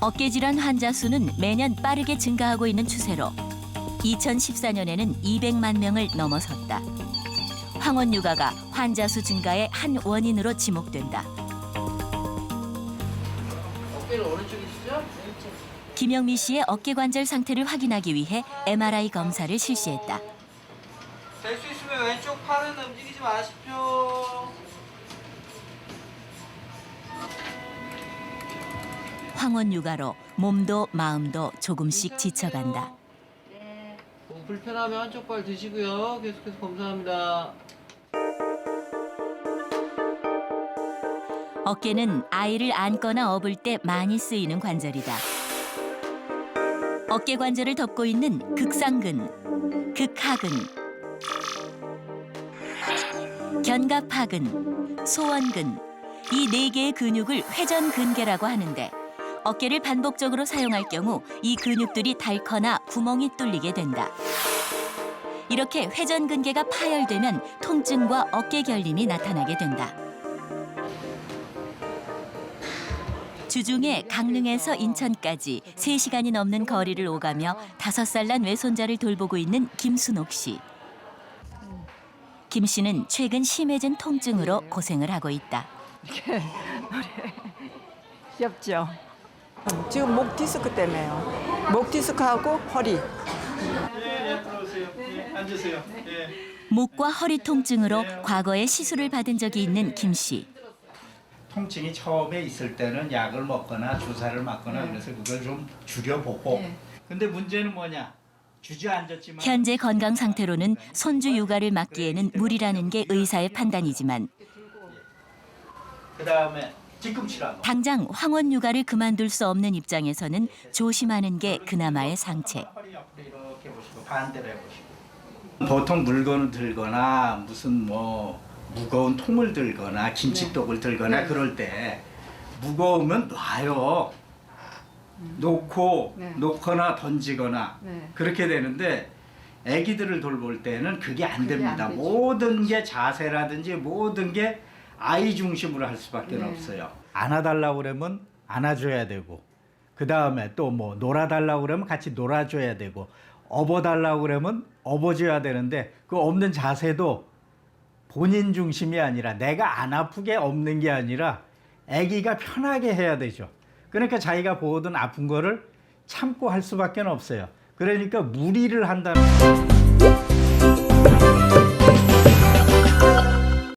어깨 질환 환자 수는 매년 빠르게 증가하고 있는 추세로 2014년에는 200만 명을 넘어섰다. 황혼 육아가 환자 수 증가의 한 원인으로 지목된다. 어깨는 오른쪽이시죠? 김영미 씨의 어깨 관절 상태를 확인하기 위해 MRI 검사를 실시했다. 될 수 있으면 왼쪽 팔은 움직이지 마십시오. 황혼 육아로 몸도 마음도 조금씩 지쳐간다. 뭐 불편하면 한쪽 발 드시고요. 계속해서 검사합니다. 어깨는 아이를 안거나 업을 때 많이 쓰이는 관절이다. 어깨 관절을 덮고 있는 극상근, 극하근, 견갑하근, 소원근 이 네 개의 근육을 회전근개라고 하는데 어깨를 반복적으로 사용할 경우 이 근육들이 닳거나 구멍이 뚫리게 된다. 이렇게 회전근개가 파열되면 통증과 어깨 결림이 나타나게 된다. 주중에 강릉에서 인천까지 3시간이 넘는 거리를 오가며 다섯 살 난 외손자를 돌보고 있는 김순옥 씨. 김 씨는 최근 심해진 통증으로 고생을 하고 있다. 귀엽죠? 지금 목 디스크 때문에요. 목 디스크하고 허리. 네, 들어오세요. 네, 앉으세요. 네. 목과 허리 통증으로 과거에 시술을 받은 적이 있는 김 씨. 통증이 처음에 있을 때는 약을 먹거나 주사를 맞거나 그래서 그걸 좀 줄여보고. 근데 문제는 뭐냐? 주저앉았지만 현재 건강 상태로는 손주 육아를 막기에는 무리라는 게 의사의 판단이지만 그 다음에 당장 황혼 육아를 그만둘 수 없는 입장에서는 조심하는 게 그나마의 상책. 허리 옆으로 이렇게 보시고 반대로 해보시고. 보통 물건을 들거나 무슨 뭐 무거운 통을 들거나 김치독을 들거나 그럴 때 무거우면 놔요. 놓고 네. 놓거나 던지거나 네. 그렇게 되는데 아기들을 돌볼 때는 그게 안 그게 됩니다. 되죠. 모든 게 자세라든지 모든 게 아이 중심으로 할 수밖에 네. 없어요. 안아달라고 그러면 안아줘야 되고 그 다음에 또 뭐 놀아달라고 그러면 같이 놀아줘야 되고 업어달라고 그러면 업어줘야 되는데 그 없는 자세도 본인 중심이 아니라 내가 안 아프게 없는 게 아니라 아기가 편하게 해야 되죠. 그러니까 자기가 보던 아픈 거를 참고 할 수밖에 없어요. 그러니까 무리를 한다는